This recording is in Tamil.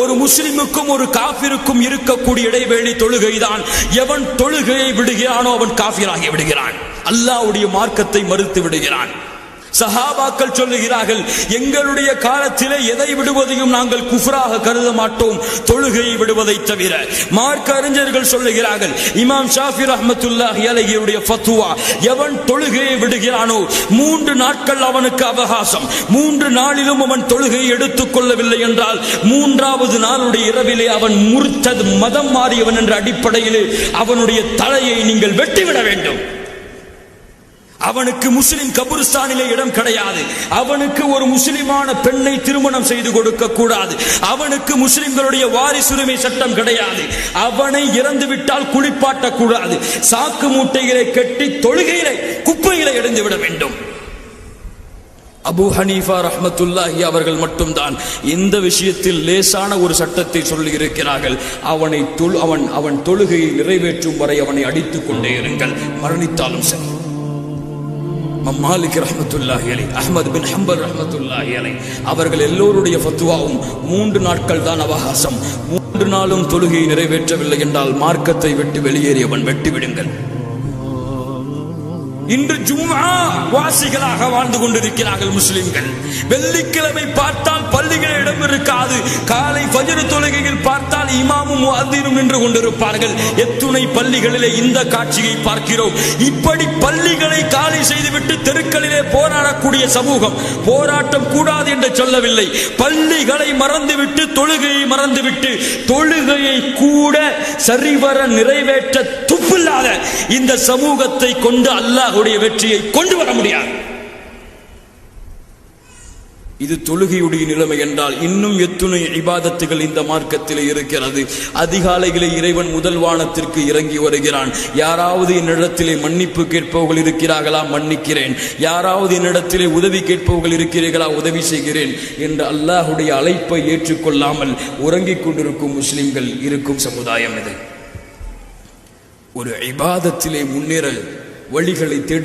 ஒரு முஸ்லிமுக்கும் ஒரு காபிருக்கும் இருக்கக்கூடிய இடைவேளி தொழுகைதான். எவன் தொழுகையை விடுகிறானோ அவன் காபிராகி விடுகிறான். அல்லாஹ்வுடைய மார்க்கத்தை மறுத்து விடுகிறான். சஹாபாக்கள் சொல்லுகிறார்கள் எங்களுடைய காலத்திலே எதை விடுவதையும் நாங்கள் குஃப்ராக கருத மாட்டோம் தொழுகையை விடுவதை தவிர. மார்க்க அறிஞர்கள் சொல்லுகிறார்கள் இமாம் ஷாஃபி ரஹமத்துல்லாஹி அலைஹியுடைய ஃபத்துவா எவன் தொழுகையை விடுகிறானோ மூன்று நாட்கள் அவனுக்கு அவகாசம். மூன்று நாளிலும் அவன் தொழுகையை எடுத்துக் கொள்ளவில்லை என்றால் மூன்றாவது நாளுடைய இரவிலே அவன் முறுத்தது மதம் மாறியவன் என்ற அடிப்படையிலே அவனுடைய தலையை நீங்கள் வெட்டிவிட வேண்டும். அவனுக்கு முஸ்லிம் கபுரிஸ்தானிலே இடம் கிடையாது. அவனுக்கு ஒரு முஸ்லிமான பெண்ணை திருமணம் செய்து கொடுக்க கூடாது. அவனுக்கு முஸ்லிம்களுடைய வாரிசுரிமை சட்டம் கிடையாது. அவனை இறந்து விட்டால் குளிப்பாட்ட கூடாது. சாக்கு மூட்டைகளை கட்டி தொழுகையிலே குப்பைகளை இடைந்து விட வேண்டும். அபு ஹனீஃபா ரஹமத்துல்லாஹி அவர்கள் மட்டும்தான் இந்த விஷயத்தில் லேசான ஒரு சட்டத்தை சொல்லி இருக்கிறார்கள். அவனை தொழு அவன் அவன் தொழுகையை நிறைவேற்றும் வரை அவனை அடித்துக் கொண்டே இருங்கள். மரணித்தாலும் சரி. மாலிக் ரஹமத்துல்லாஹி அலை அஹமது பின் ஹம்பல் ரஹமத்துல்லாஹி அலை அவர்கள் எல்லோருடைய ஃபத்துவாவும் மூன்று நாட்கள் தான் அவகாசம். மூன்று நாளும் தொழுகையை நிறைவேற்றவில்லை என்றால் மார்க்கத்தை விட்டு வெளியேறியவன் வெட்டிவிடுங்கள். இன்று ஜும்மா வாசிகளாக வாழ்ந்து கொண்டிருக்கிறார்கள் முஸ்லிம்கள். வெள்ளிக்கிழமை பார்த்தால் பள்ளிகள் இடம் இருக்காது. காலை பஜர தொழுகையில் பார்த்தால் இமாமும் அதிரும் நின்று கொண்டிருப்பார்கள். எத்துணை பள்ளிகளிலே இந்த காட்சியை பார்க்கிறோம். இப்படி பள்ளிகளை காலி செய்துவிட்டு தெருக்களிலே போராடக்கூடிய சமூகம் போராட்டம் கூடாது என்று சொல்லவில்லை. பள்ளிகளை மறந்துவிட்டு தொழுகையை மறந்துவிட்டு தொழுகையை கூட சரிவர நிறைவேற்ற துப்பில்லாத இந்த சமூகத்தை கொண்டு அல்லாஹுடைய வெற்றியை கொண்டு வர முடியாது. இது தொழுகையுடைய நிலைமை என்றால் இன்னும் எத்துணை இபாதத்துகள் இந்த மார்க்கத்தில் இருக்கிறது. அதிகாலையிலே இறைவன் முதல் வானத்திற்கு இறங்கி வருகிறான். யாராவது என்னிடத்திலே மன்னிப்பு கேட்பவர்கள் இருக்கிறார்களா? மன்னிக்கிறேன். யாராவது என்னிடத்திலே உதவி கேட்பவர்கள் இருக்கிறீர்களா? உதவி செய்கிறேன் என்று அல்லாஹுடைய அழைப்பை ஏற்றுக்கொள்ளாமல் உறங்கிக் கொண்டிருக்கும் முஸ்லிம்கள் இருக்கும் சமுதாயம் இது. ஒரு இபாதத்திலே முன்னேற வழிகளை தேடி